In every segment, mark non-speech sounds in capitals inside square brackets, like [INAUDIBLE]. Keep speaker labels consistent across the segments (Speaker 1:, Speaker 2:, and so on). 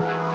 Speaker 1: Bye.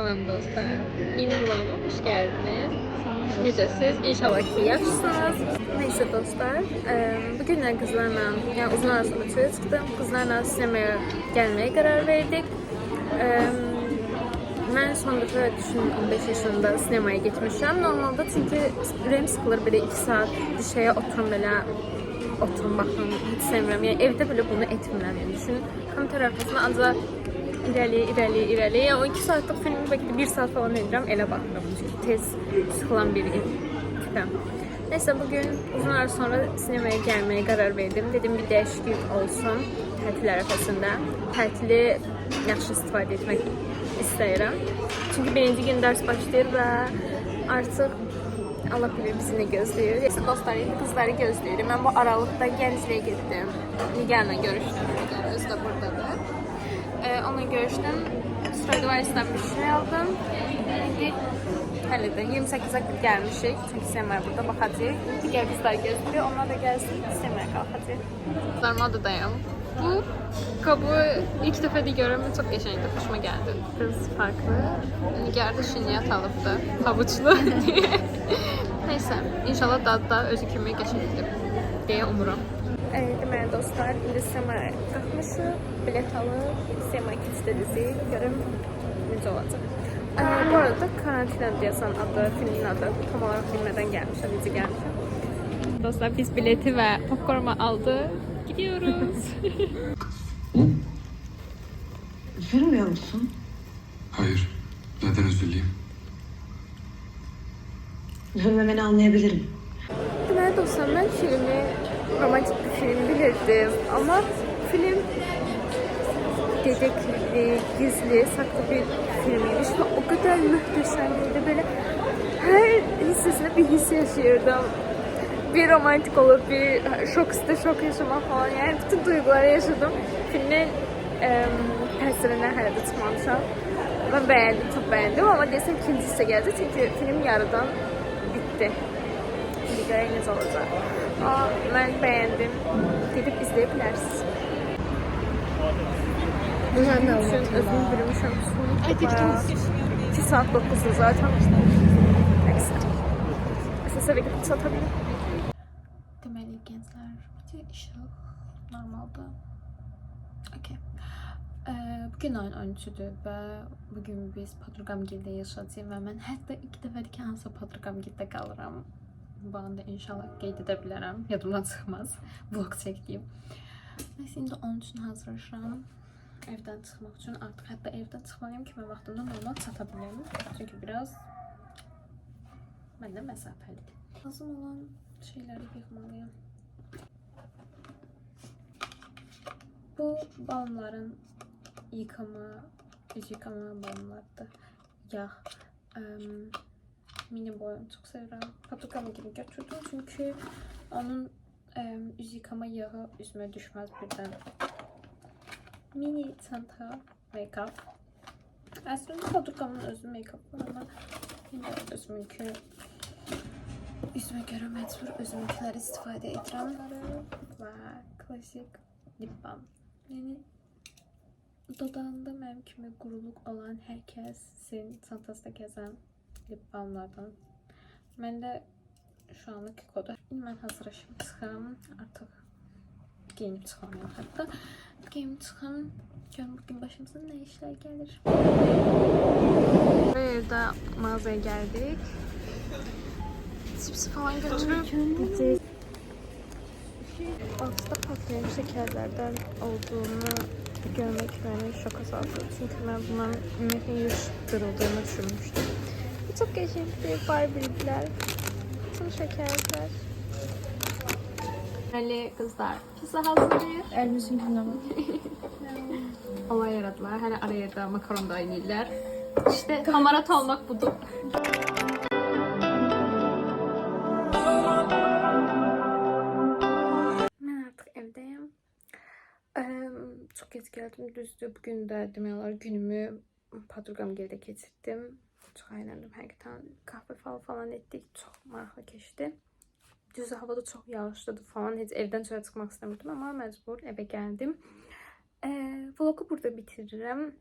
Speaker 1: Salam dostlar. Yeni vloguma hoş geldiniz. Necəsiz? İnşallah ki yaxşısınız. Neyse dostlar, eee, bugünler kızlarla, yani uzun ara sonra çölə çıxdım. Kızlarla sinemaya gelmeye karar verdik. Eee, ben son dəfə düşün 15 yaşında sinemaya getmişəm. Normalde çünkü ürəyim sıxılır belə 2 saat bir şeye oturum belə oturum baxım, heç sevmirəm. Yəni evdə belə bunu etmirəm. Yəni düşün, kompüter arxasında ancaq irəli, irəli, irəli. Yəni o 2 saatlıq filmi bəlkə də 1 saat falan edirəm, elə baxıram. Çünki tez sıxılan bir tipəm. Neyse bugün uzun ara sonra sinemaya gelmeye karar verdim. Dedim bir değişiklik olsun tətil ərəfəsində. Tətili yaxşı istifadə etmək istəyirəm. Çünki birinci gün dərs başlayır və artıq Allah bilir bizi ne gözləyir. Neyse dostlar, indi qızları gözləyirik. Mən bu aralıqda Gəncliyə getdim. Nigarla görüşdüm. Nigar özü də buradadır. Ee, onunla görüşdüm. Stradivarius'tan bir şey aldım. Hələ də 28'ə gəlmişik. Çünki Semaya burada baxacaq. Digər qızlar gözləyirik. Onlar da gəlsin, Semaya qalxacaq. Darmadadayım. Bu kabı ilk dəfə də görəm çox qəşəngdir, xoşuma gəldi. Kız farklı. Nigar da şinyat alıbdı, havuçlu diye. [LAUGHS] Neyse, inşallah dadı da özü kimi qəşəngdir deyə umuram. Evet, deməli dostlar, indi Semaya qalxmışıq, bilet alıb, Semaya kilistədizi görüm necə olacaq. Ee, bu arada karantina diyorsan adı, filmin adı tam olarak bilmeden gelmişim, necə gelmişim. Dostlar biz bileti ve popcorn'u aldı. Gidiyoruz. [LAUGHS]
Speaker 2: Üzülmüyor musun?
Speaker 3: Hayır. Neden üzüleyim?
Speaker 2: Üzülmemeni anlayabilirim.
Speaker 1: Deməli dostlar, mən filmi romantik bir film bilirdim ama film dedektifli, gizli, saklı bir filmiymiş ve o kadar muhteşemdi. Böyle her hissesinde bir his yaşıyordum. Bir romantik olup bir şok üstü şok yaşamak falan yani bütün duyguları yaşadım. Filmin e, hələ də çıxmamışam. Ben beğendim, çok beğendim ama desem ikinci hissə gəldi çünkü film yarıdan bitti. Necə olacaq. Ama ben beğendim. Gidip izleyebilirsiniz.
Speaker 2: Ben de
Speaker 1: Düşün, özümü bürümüşüm. Bayağı 2 saat 9'du zaten. Neyse. Neyse eve gidip satabilirim. Deməli gençler, bir işıq normalda. Okey. Ee, bugün ayın 13-üdür və bugün biz Padrugamgildə yaşayacağıq və mən hətta ilk dəfədir ki, hansısa Padrugamgildə qalıram. [LAUGHS] Bu anda inşallah qeyd edə bilərəm. Yadımdan çıxmaz. Vlog çəkdiyim. Neyse, indi onun üçün hazırlaşıram. Evdən çıxmaq üçün artıq hətta evdən çıxmalıyım ki, mən vaxtında normal çata bilim. Çünki biraz məndə məsafəlidir. Lazım olan şeyləri yığmalıyam. Bu balonların yıkama, yıkama balonlarıdır. Yağ. Em, mini boyunu çok sevirəm. Paprika gibi götürdüm çünkü onun em, üz yıkama yağı üzümə düşməz birdən. Mini çanta make-up. Əslində paprikamın özü make-up ama yine özümünkü üzümə görə məcbur özümünkiləri istifadə edirəm. Və klasik lip balm. Yəni dodağında mənim kimi quruluq olan hər kəsin çantasında gəzən lip balmlardan. Məndə şu anlık Kiko'da. İndi mən hazırlaşım çıxım. Artıq giyinib çıxamayım hətta. Giyinib çıxım. Görüm bugün başımıza nə işlər gəlir. Evdə mağazaya gəldik. Cipsi falan götürüp Altıda patlayan şekerlerden olduğunu görmek beni şoka saldı. Çünkü ben bundan ümiyetin yüz kırıldığını düşünmüştüm. Çok geçişli Barbie'ler. Tüm şekerler. Ali kızlar. Pizza hazırlıyor.
Speaker 2: Elimizin günahı.
Speaker 1: Olay yaradılar. Hele araya da makaron da oynayırlar. İşte hamarat olmak budur. Çok geç geldim. Düzdür. Bugün de demeyorlar günümü Padurgam gelde geçirdim çok eğlendim. Her tane kahve falan falan ettik. Çok marka geçti. Düz havada çok yağışladı falan. Hiç evden dışarı çıkmak istemiyordum ama mecbur eve geldim. Ee, vlogu burada bitiririm.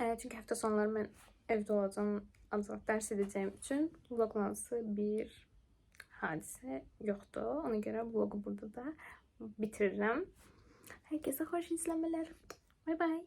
Speaker 1: Ee, çünkü hafta sonları ben evde olacağım. Azalt ders edeceğim için vloglansı bir hadise yoktu. Ona göre vlogu burada da bitiririm. Herkese hoş izlemeler. Bay bay.